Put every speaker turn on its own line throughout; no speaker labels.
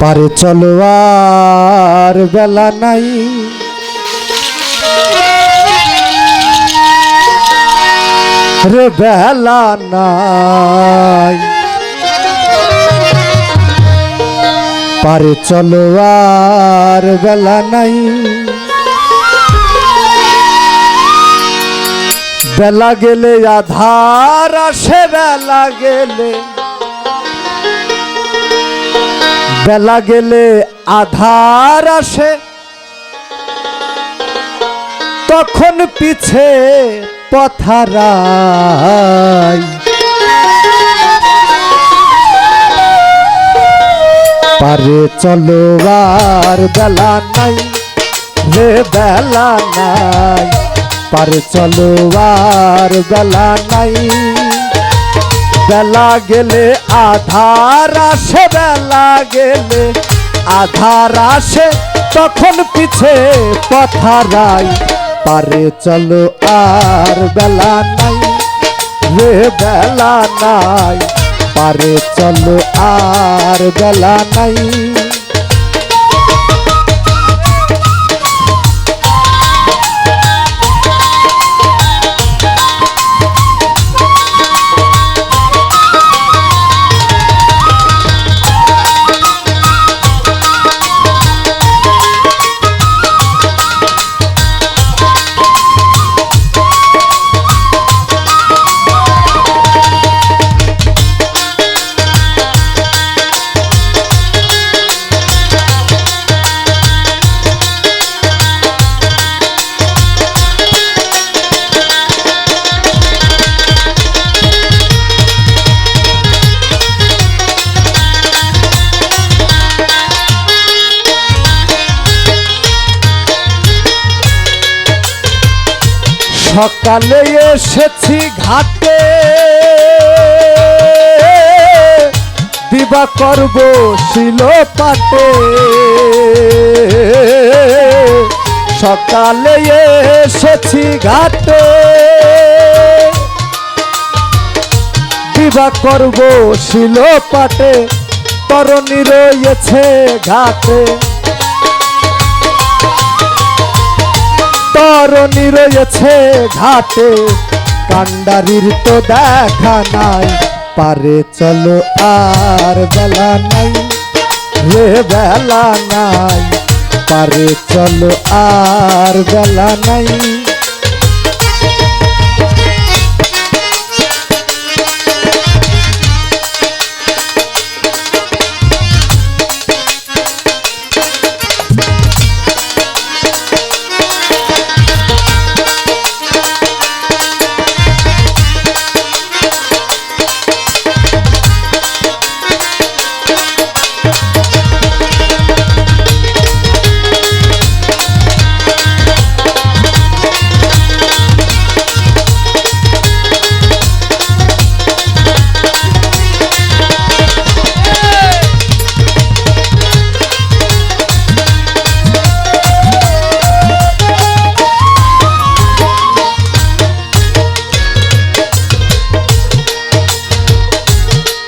পারে চলো আর বেলা নাই। রে বেলা নাই। পারে চলো আর বেলা নাই। বেলা গেলে আধার আসে, বেলা গেলে বেলা গেলে আধার আসে। তখন পিছে পথারাই পারে চলো আর বেলা নাই, রে বেলা নাই। পারে চলো আর বেলা নাই। বেলা গেলে আধার আসে, বেলা গেলে আধার আসে। তখন পিছে পথারাই পারে চলো আর বেলা নাই। রে বেলা নাই, পারে চলো আর বেলা নাই। সকালে এসেছি ঘাটে। দিবা করব শিল পাটে। সকালে এসেছি ঘাটে। দিবা করব শিল পাটে। তরণী রয়েছে ঘাটে। তরণী রয়েছে ঘাটে কান্ডারির তো দেখা নাই। পারে চলো আর বেলা নাই, রে বেলা নাই। পারে চলো আর বেলা নাই।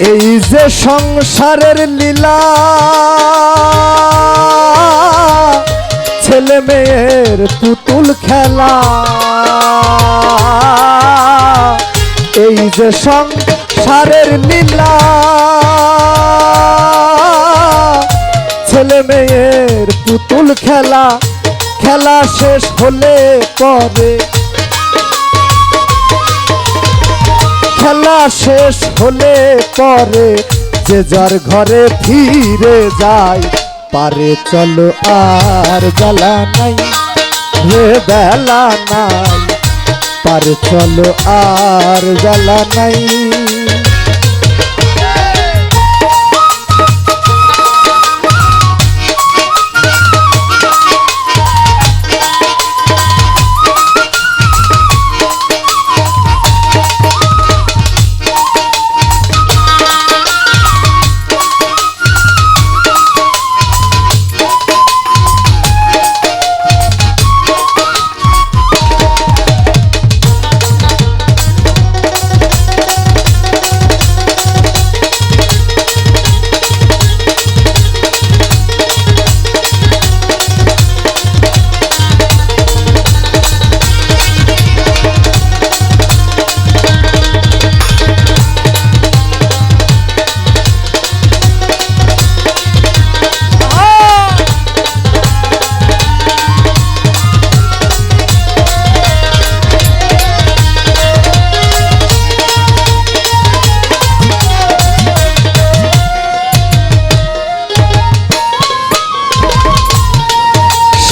এই যে সংসারের লীলা, ছেলে মেয়ের পুতুল খেলা, এই যে সংসারের লীলা, ছেলে মেয়ের পুতুল খেলা খেলা শেষ হলে পরে শেষ হলে পরে যে যার ঘরে ফিরে যায়, পারে চলো আর জ্বালা নাই, রে বেলা নাই, পারে চলো আর জ্বালা নাই।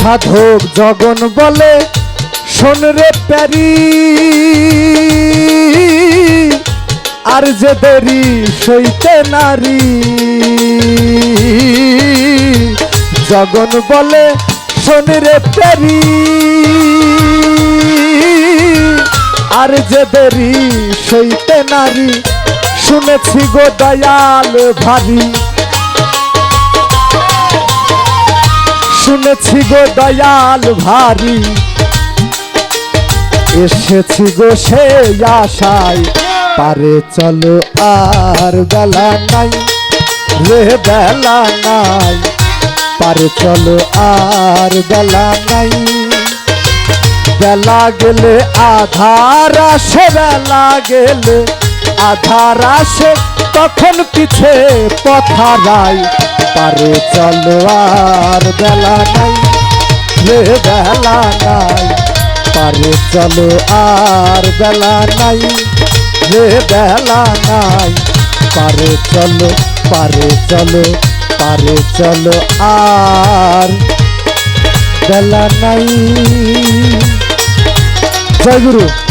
সাধক জগন বলে, শোন রে প্যারি, আর যে দেরি সইতে নারী। জগন বলে, শোন রে প্যারি, আর যে দেরি সইতে নারী। শুনেছি গো দয়াল ভারী শুনেছি গো দয়াল ভারী। এসেছি গো সে আশায়। পারে চলো আর বেলা নাই, রে বেলা নাই। পারে চলো আর বেলা নাই। বেলা গেলে আধার আসে, বেলা গেলে আধার আসে, তখন পিছে পথারাই পারে চলো আর বেলা নাই, রে বেলা নাই। পারে চলো আর বেলা নাই, রে বেলা নাই। পারে চলো পারে চলো পারে চলো আর বেলা নাই। জয় গুরু।